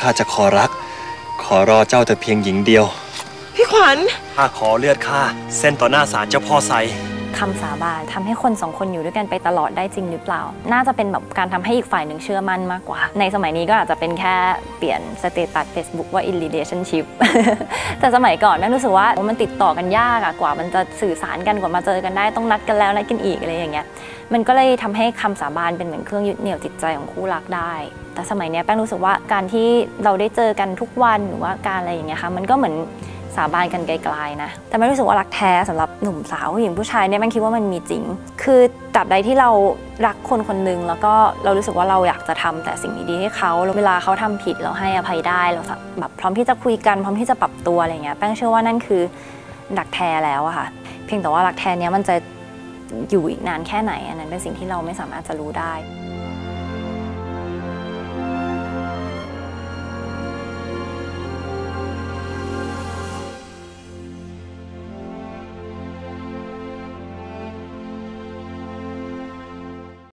ข้าจะขอรัก ขอรอเจ้าแต่เพียงหญิงเดียว พี่ขวัญข้าขอเลือดข้าเส้นต่อหน้าศาลเจ้าพ่อไซคำสาบานทำให้คนสองคนอยู่ด้วยกันไปตลอดได้จริงหรือเปล่า น่าจะเป็นแบบการทำให้อีกฝ่ายหนึ่งเชื่อมั่นมากกว่า ในสมัยนี้ก็อาจจะเป็นแค่เปลี่ยนสเตตัส Facebook ว่า in relationship แต่สมัยก่อนแม่รู้สึกว่ามันติดต่อกันยากอะกว่า มันจะสื่อสารกันกว่ามาเจอกันได้ต้องนัดกันแล้วนัดกันอีกอะไรอย่างเงี้ย มันก็เลยทำให้คำสาบานเป็นเหมือนเครื่องยึดเหนี่ยวจิตใจของคู่รักได้ แต่สมัยนี้แป้งรู้สึกว่าการที่เราได้เจอกันทุกวันหรือว่าการอะไรอย่างเงี้ยค่ะมันก็เหมือนสาบานกันไกลๆนะ แต่ไม่รู้สึกว่ารักแท้สำหรับหนุ่มสาวผู้หญิงผู้ชายเนี่ยมันคิดว่ามันมีจริง คือตราบใดที่เรารักคนคนหนึ่งแล้วก็เรารู้สึกว่าเราอยากจะทำแต่สิ่งดีๆให้เขาแล้วเวลาเขาทำผิดเราให้อภัยได้เราแบบพร้อมที่จะคุยกันพร้อมที่จะปรับตัวอะไรเงี้ยแป้งเชื่อว่านั่นคือรักแท้แล้วอะค่ะ เพียงแต่ว่ารักแท้เนี้ยมันจะอยู่อีกนานแค่ไหน อันนั้นเป็นสิ่งที่เราไม่สามารถจะรู้ได้